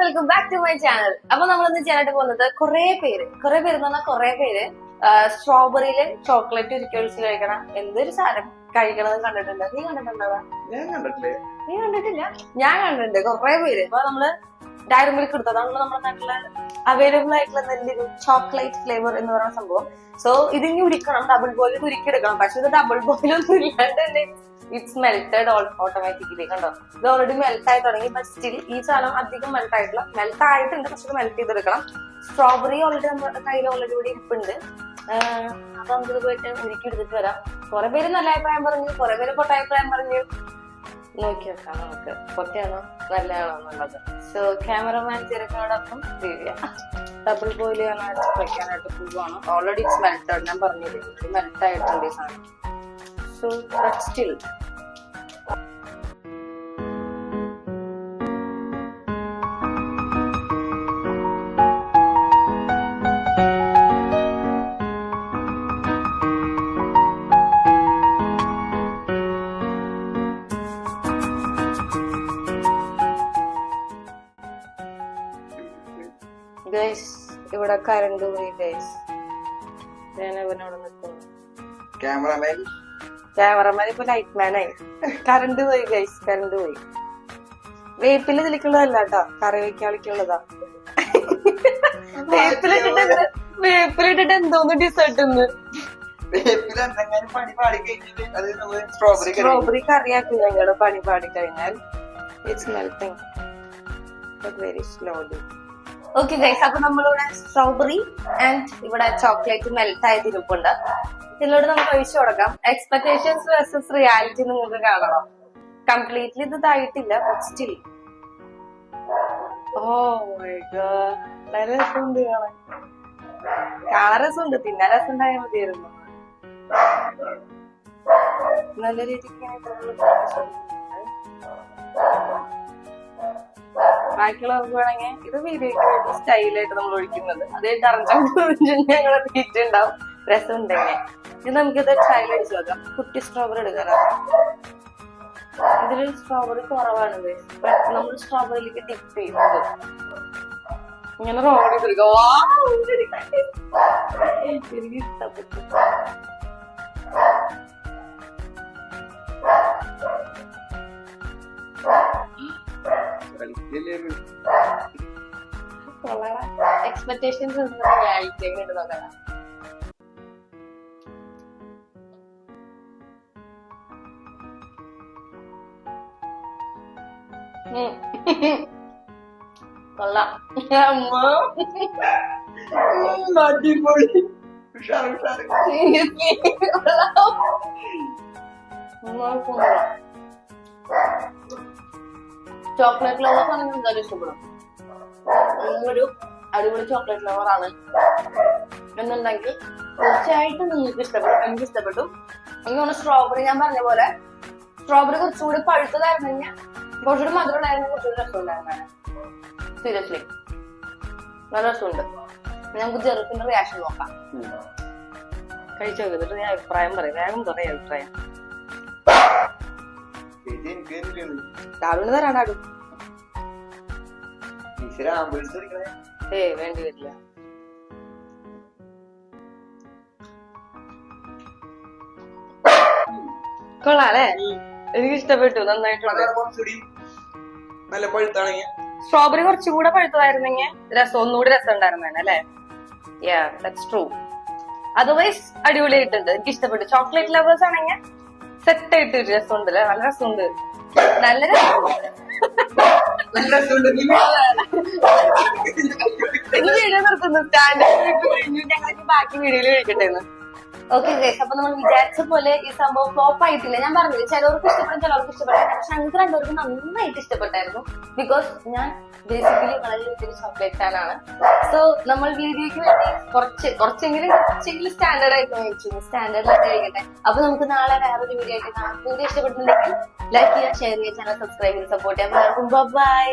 Welcome back to my channel അപ്പൊ നമ്മൾ ഇന്ന് ചെയ്യാനായിട്ട് പോകുന്നത് കുറെ പേര് കുറെ പേര് എന്ന് പറഞ്ഞാൽ കുറെ പേര്. സ്ട്രോബെറിയിൽ ചോക്ലേറ്റ് ഉരുക്കി ഒഴിച്ച് കഴിക്കണം. എന്തൊരു സാധനം? കഴിക്കണത് കണ്ടിട്ടുണ്ട്? നീ കണ്ടിട്ടുണ്ടോ? നീ കണ്ടിട്ടില്ല? ഞാൻ കണ്ടിട്ടുണ്ട്. കുറെ പേര്. ഇപ്പൊ നമ്മൾ ഡയറി മിൽക്ക് എടുത്തത്. അതാണ് നമ്മുടെ നാട്ടിൽ അവൈലബിൾ ആയിട്ടുള്ള നല്ലൊരു ചോക്ലേറ്റ് ഫ്ലേവർ എന്ന് പറയുന്ന സംഭവം. സോ ഇതിങ്ങി ഉരിക്കണം. ഡബിൾ ബോയിൽ ഉരുക്കിയെടുക്കണം. പക്ഷെ ഇത് ഡബിൾ ബോയിൽ ഒന്നും ഇല്ലാണ്ട് തന്നെ ഇറ്റ്സ് മെൽറ്റഡ് ഓട്ടോമാറ്റിക്കലി കണ്ടോ? ഇത് ഓൾറെഡി മെൽറ്റ് ആയി തുടങ്ങി. ബട്ട് സ്റ്റിൽ ഈ സാധനം അധികം മെൽറ്റ് ആയിട്ടില്ല. മെൽറ്റ് ആയിട്ടുണ്ട് പക്ഷെ മെൽറ്റ് ചെയ്തെടുക്കണം. സ്ട്രോബെറി ഓൾറെഡി നമ്മുടെ കയ്യിൽ ഓൾറെഡി ഇവിടെ ഇരിപ്പുണ്ട് നമുക്ക് പോയിട്ട് ഉരുക്കി എടുത്തിട്ട് വരാം. കുറെ പേര് നല്ല അഭിപ്രായം പറഞ്ഞു കുറെ പേര് പൊട്ട അഭിപ്രായം പറഞ്ഞു. നോക്കി വെക്കാം നമുക്ക് പൊട്ടിയാണോ? നല്ലതാണോ എന്നുള്ളത്. സോ ക്യാമറമാൻ ചെറുക്കനോടൊപ്പം ദിവ്യ ഡബിൾ ബോയിൽ ചെയ്യാനായിട്ട് വെക്കാനായിട്ട് പോവാണ്. ഓൾറെഡി ഇറ്റ്സ് മെൽറ്റഡ് ഞാൻ പറഞ്ഞില്ലേ മെൽറ്റ് ആയിട്ടുണ്ട് ഈ സാധനം. സോ ബട്ട് സ്റ്റിൽ ഇവിടെ കരണ്ട് പോയി ഗൈസ് ഞാൻ അവനോട് നിൽക്കുന്നു ക്യാമറമാൻ ക്യാമറമാൻ ഇപ്പൊ ലൈറ്റ് മാൻ ആയി. കറണ്ട് പോയി ഗൈസ് കറണ്ട് പോയി. വേപ്പിൽ ഇതിലേക്കുള്ളതല്ല കേട്ടോ കറി വെക്കാളിക്കുള്ളതാ വേപ്പിലിട്ടിട്ട് വേപ്പിലിട്ടിട്ട് എന്തോന്ന് ഡിസേർട്ട് സ്ട്രോബെറി സ്ട്രോബെറി കറിയാക്കി ഞങ്ങളുടെ പണി പാടി കഴിഞ്ഞാൽ. It's melting very slowly okay guys അപ്പൊ നമ്മളിവിടെ സ്ട്രോബെറി ആൻഡ് ഇവിടെ ചോക്ലേറ്റ് മെൽറ്റ് ആയ തിരുപ്പുണ്ട്. ഇതിലൂടെ നമുക്ക് ഒഴിച്ചു കൊടുക്കാം. എക്സ്പെക്ടേഷൻസ് വേഴ്സസ് റിയാലിറ്റി നിങ്ങൾക്ക് കാണണം. കംപ്ലീറ്റ്ലി ഇത് ഇതായിട്ടില്ല but still oh my God നല്ല രസമുണ്ട് കാണാൻ. കാണാൻ രസമുണ്ട് തിന്നാൻ രസം ഉണ്ടായാൽ മതിയായിരുന്നു. നല്ല രീതിക്ക് ബാക്കിയുള്ളവർക്ക് വേണമെങ്കിൽ ഇത് വീഡിയോക്ക് സ്റ്റൈലായിട്ട് നമ്മൾ ഒഴിക്കുന്നത്. അതേ ടറഞ്ചും ഞങ്ങൾ തീറ്റുണ്ടാവും. രസം ഉണ്ടെങ്കിൽ ഇത് നമുക്കിത് ട്രയൽ അടിച്ചു നോക്കാം കുട്ടി സ്ട്രോബെറി എടുക്കാനാണ് ഇതിൽ സ്ട്രോബെറി കുറവാണ് നമ്മൾ സ്ട്രോബെറിയിലേക്ക് ടിപ്പ് ചെയ്യുന്നത്. ഇങ്ങനെ റോഡ് എനിക്ക് എനിക്ക് ഇഷ്ടപ്പെട്ടു. എക്സ്പെക്ടേഷൻസ് ഒന്നും എങ്ങനെ നോക്കാം ഉം. കൊള്ളാം. അടിപൊളി ഉഷാറ് ഉഷാറ് കൊള്ളാം. കൊള്ളാം. ചോക്ലേറ്റ് ലവർ ആണെങ്കിൽ എന്തായാലും ഇഷ്ടപ്പെടും. ഒരു അടിപൊളി ചോക്ലേറ്റ് ലവർ ആണ്. എന്നുണ്ടെങ്കിൽ തീർച്ചയായിട്ടും നിങ്ങൾക്ക് ഇഷ്ടപ്പെടും. എനിക്ക് ഇഷ്ടപ്പെട്ടു. എനിക്ക് തോന്നുന്നു സ്ട്രോബെറി ഞാൻ പറഞ്ഞ പോലെ സ്ട്രോബെറി കുറച്ചുകൂടി പഴുത്തതായിരുന്നെങ്കിൽ കുറച്ചുകൂടി മധുരമുണ്ടായിരുന്നു കുറച്ചുകൂടി രസമുണ്ടായിരുന്നു. സീരിയസ്ലി നല്ല രസമുണ്ട്. നമുക്ക് ജെറുക്കിന്റെ റിയാക്ഷൻ നോക്കാം. കഴിച്ചു നോക്കിയിട്ട് ഞാൻ അഭിപ്രായം പറയും. വേഗം പറയാം അഭിപ്രായം. ഡാഡുവിന് തരാം ഡാഡു. ഏയ് വേണ്ടി വരില്ല. കൊള്ളാല്ലേ എനിക്ക് ഇഷ്ടപ്പെട്ടു നന്നായിട്ടുണ്ട് നല്ല പഴുത്താണെങ്കിൽ. സ്ട്രോബെറി കുറച്ചുകൂടെ പഴുത്തതായിരുന്നെങ്കിൽ രസം ഒന്നുകൂടി രസം ഉണ്ടായിരുന്നേനെ അല്ലേ? യാ ദാറ്റ്സ് ട്രൂ അതർവൈസ് അടിപൊളിയായിട്ടുണ്ട്. എനിക്ക് ഇഷ്ടപ്പെട്ടു. ചോക്ലേറ്റ് ലവേഴ്സ് ആണെങ്കിൽ സെറ്റ് ആയിട്ട് ഒരു രസമുണ്ട് അല്ലേ? നല്ല രസമുണ്ട്. നല്ല വീഡിയോ നിർത്തുന്നു. കഴിഞ്ഞു ഞങ്ങൾക്ക് ബാക്കി വീഡിയോയിൽ കഴിക്കട്ടെ ഓക്കെ അപ്പൊ നമ്മൾ വിചാരിച്ച പോലെ ഈ സംഭവം ഫ്ലോപ്പ് ആയിട്ടില്ല. ഞാൻ പറഞ്ഞു ചിലവർക്ക് ഇഷ്ടപ്പെടും ചിലവർക്ക് ഇഷ്ടപ്പെടില്ല. പക്ഷെ ഞങ്ങൾക്ക് രണ്ടുപേർക്കും നന്നായിട്ട് ഇഷ്ടപ്പെട്ടായിരുന്നു. ബിക്കോസ് ഞാൻ ബേസിക്കലി വളരെ വലിയൊരു ചോക്ലേറ്റ് ഫാനാണ് സോ നമ്മൾ വീഡിയോക്ക് വേണ്ടി കുറച്ച് കുറച്ചെങ്കിലും കുറച്ചെങ്കിലും സ്റ്റാൻഡേർഡ് ആയിട്ട് കഴിച്ചു. സ്റ്റാൻഡേർഡ് ആയിട്ട് കഴിക്കട്ടെ. അപ്പൊ നമുക്ക് നാളെ വേറൊരു വീഡിയോ ആയിട്ട് കാണാം. വീഡിയോ ഇഷ്ടപ്പെട്ടിട്ടുണ്ടെങ്കിൽ ലൈക്ക് ചെയ്യുക ഷെയർ ചെയ്യുക ചാനൽ സബ്സ്ക്രൈബ് ചെയ്ത് സപ്പോർട്ട് ചെയ്യാൻ ബൈ